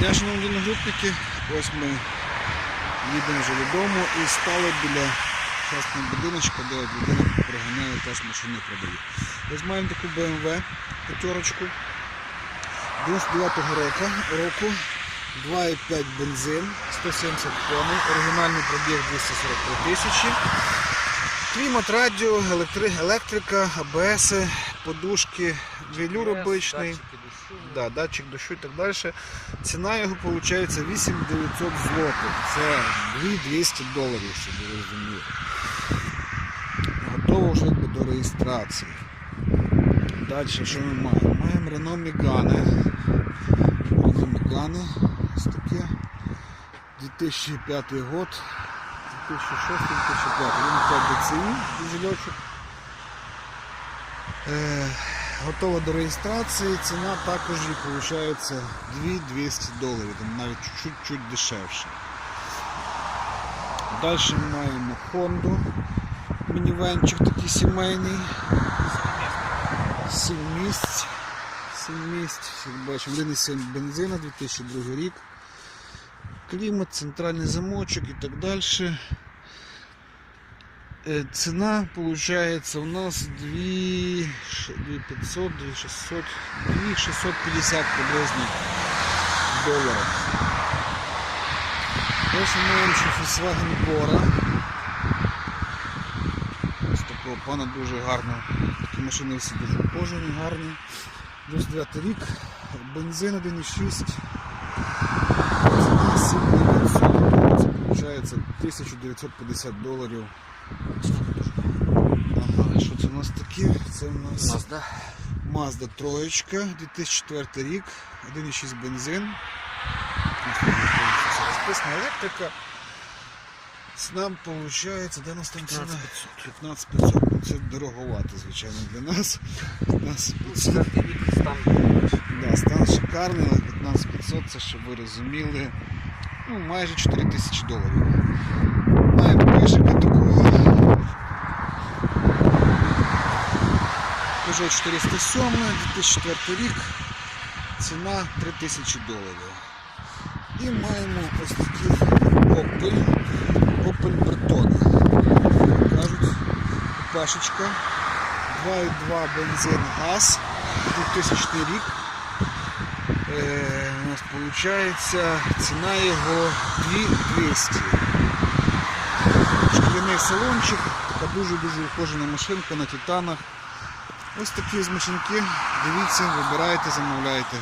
дня, шановні одногрупники. Ось ми їдемо вже додому і стали біля частного будиночка, де людина приганяє теж машини продає. Ось маємо таку BMW п'ятерочку 99-го року, року 2,5 бензин, 170 коней, оригінальний пробіг 243 тисячі. Клімат, радіо, електри, електрика, АБС, подушки, велюр обичний. Да, датчик дощу і так далі. Ціна його виходить 8900 злотих. Це 2200 доларів, щоб ви розуміли. Готово вже до реєстрації. Далі що ми маємо? Маємо Renault Megane. Renault Megane. Ось таке. 2005 год. 2006-2005. Він 5 DCI, дизельочок. Е, готова до реєстрації, ціна також їй виходить 2200 доларів, там навіть чуть-чуть дешевше. Далі ми маємо Honda, мінівенчик такий сімейний. 7 місць. 7 місць, як бачимо, 1,7 бензина, 2002 рік. Клімат, центральний замочок і так далі. Е, Ціна у нас 2500, 2600, 2650 приблизно доларів. Ось ми маємо ще Volkswagen Bora. Ось такого пана дуже гарно. Такі машини всі дуже кожені, гарні. 29 рік, бензин 1,6. Ціна 7900. Це виходить 1950 доларів. Ага, що це у нас таке? Це у нас Mazda. Mazda троєчка, 2004 рік, 1,6 бензин. Розписана електрика. Ціна виходить, де у нас там ціна? 15500. Ну, Це дороговато, звичайно, для нас. 15500. Четвертий стан. Да, стан шикарний, але 15500 це щоб ви розуміли. Ну, майже 4000 доларів. Маємо пишика такого. Peugeot 407, 2004 рік. Ціна 3000 доларів. І маємо ось такий Opel. Opel Breton. Кажуть, пашечка. 2,2 бензин газ. 2000 рік. Е, у нас виходить ціна його 2200. Шкляний салончик, така дуже-дуже ухожена машинка на титанах. Ось такі змаченки. Дивіться, вибирайте, замовляйте.